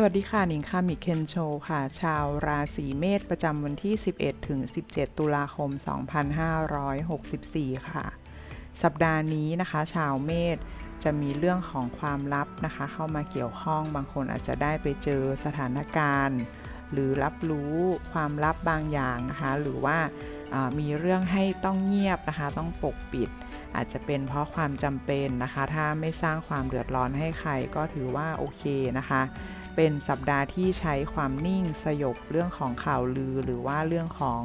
สวัสดีค่ะ หนิงคามิเคนโชค่ะ ชาวราศีเมษประจำวันที่ 11 ถึง 17 ตุลาคม 2564 ค่ะ สัปดาห์นี้นะคะ ชาวเมษจะมีเรื่องของความลับนะคะ เข้ามาเกี่ยวข้องบางคนอาจจะได้ไปเจอสถานการณ์ หรือรับรู้ความลับบางอย่างนะคะ หรือว่าอ่ามีเรื่องให้ต้องเงียบนะคะ ต้องปกปิด อาจจะเป็นเพราะความจำเป็นนะคะ ถ้าไม่สร้างความเดือดร้อนให้ใครก็ถือว่าโอเคนะคะ เป็นสัปดาห์ที่ใช้ความนิ่งสยบเรื่องของข่าวลือ หรือว่าเรื่องของ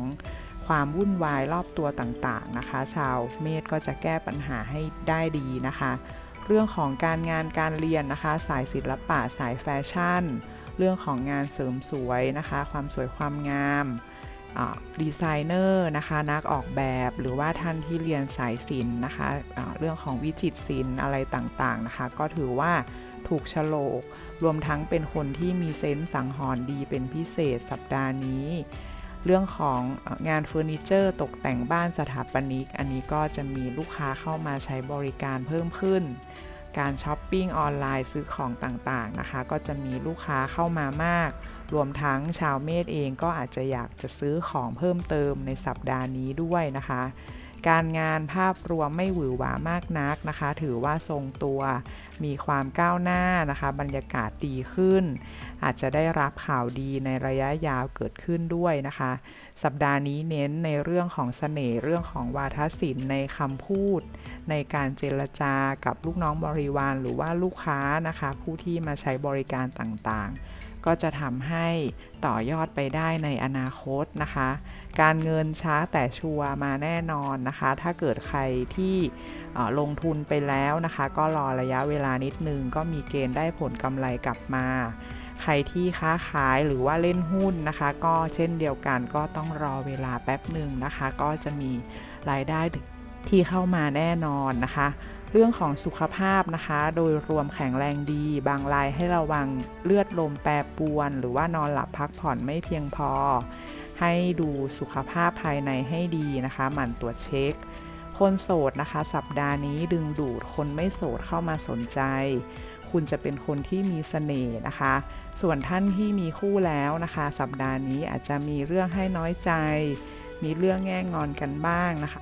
ความวุ่นวายรอบตัวต่างๆนะคะ ชาวเมษก็จะแก้ปัญหาให้ได้ดีนะคะ เรื่องของการงานการเรียนนะคะ สายศิลปะสายแฟชั่น เรื่องของงานเสริมสวยนะคะ ความสวยความงามดีไซเนอร์นะคะนักออกแบบหรือว่าท่านที่เรียนสายศิลป์นะคะะเรื่องของวิจิตรศิลป์อะไรต่างๆนะคะ ก็ถือว่า ถูกฉลก รวมทั้งเป็นคนที่มีเซนส์สังหรณ์ดีเป็นพิเศษสัปดาห์นี้ เรื่องของงานเฟอร์นิเจอร์ตกแต่งบ้านสถาปนิก อันนี้ก็จะมีลูกค้าเข้ามาใช้บริการเพิ่มขึ้น การช้อปปิ้งออนไลน์ซื้อของต่างๆนะคะ ก็จะมีลูกค้าเข้ามามาก รวมทั้งชาวเมษเองก็อาจจะอยากจะซื้อของเพิ่มเติมในสัปดาห์นี้ด้วยนะคะ การงานภาพรวมไม่หวือหวามากนักนะคะ ถือว่าทรงตัวมีความก้าวหน้านะคะ บรรยากาศดีขึ้น อาจจะได้รับข่าวดีในระยะยาวเกิดขึ้นด้วยนะคะ สัปดาห์นี้เน้นในเรื่องของเสน่ห์เรื่องของวาทศิลป์ในคำพูด ในการเจรจากับลูกน้องบริวารหรือว่าลูกค้านะคะ ผู้ที่มาใช้บริการต่างๆ ก็จะทำให้ต่อยอดไปได้ในอนาคตนะคะ การเงินช้าแต่ชัวร์มาแน่นอนนะคะ ถ้าเกิดใครที่ลงทุนไปแล้วนะคะ ก็รอระยะเวลานิดนึง ก็มีเกณฑ์ได้ผลกำไรกลับมา ใครที่ค้าขายหรือว่าเล่นหุ้นนะคะ ก็เช่นเดียวกันก็ต้องรอเวลาแป๊บหนึ่งนะคะ ก็จะมีรายได้ ที่เข้ามาแน่นอนนะคะ เรื่องของสุขภาพนะคะ โดยรวมแข็งแรงดี บางรายให้ระวังเลือดลมแปรปรวน หรือว่านอนหลับพักผ่อนไม่เพียงพอ ให้ดูสุขภาพภายในให้ดีนะคะ หมั่นตรวจเช็ค คนโสดนะคะ สัปดาห์นี้ดึงดูดคนไม่โสดเข้ามาสนใจคุณจะเป็นคนที่มีเสน่ห์นะคะ ส่วนท่านที่มีคู่แล้วนะคะ สัปดาห์นี้อาจจะมีเรื่องให้น้อยใจ มีเรื่องแง่งอนกันบ้างนะคะ